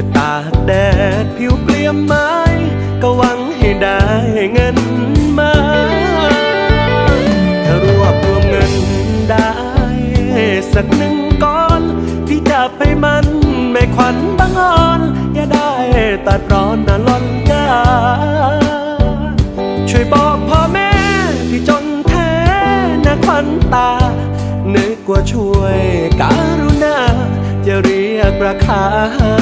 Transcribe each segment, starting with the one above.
จะตากแดดผิวเกลียมไม้ ก็หวังให้ได้เงินมา ถ้ารวบรวมเงินได้ สักหนึ่งก้อนพี่จะไปมันแม่ขวัญบางอ่อน อย่าได้ตัดร้อนนะล่อนยาช่วยบอกพ่อแม่ที่จนแท้นะขวัญตา นึกว่าช่วยการุณาจะเรียกราคาให้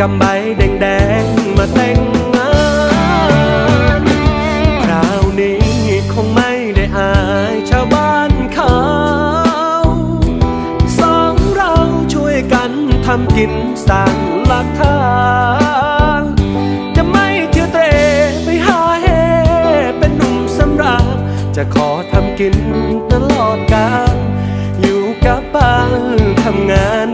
กำใบแดงแดงๆมาแต่งงานคราวนี้คงไม่ได้อายชาวบ้านเขาสองเราช่วยกันทำกินสร้างหลักฐานจะไม่เที่ยวเตรไปหาเฮเป็นหนุ่มสำราญจะขอทำกินตลอดกาลอยู่กับบ้านทำงาน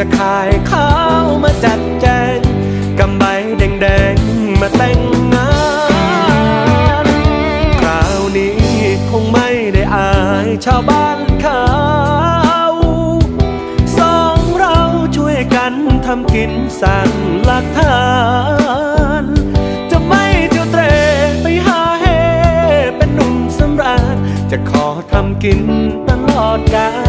จะขายข้าวมาจัดแจงกำใบแดงแดงๆมาแต่งงานคราวนี้คงไม่ได้อายชาวบ้านเขาสองเราช่วยกันทำกินสร้างหลักฐานจะไม่เที่ยวเตรไปหาเฮเป็นหนุ่มสำราญจะขอทำกินตลอดกาล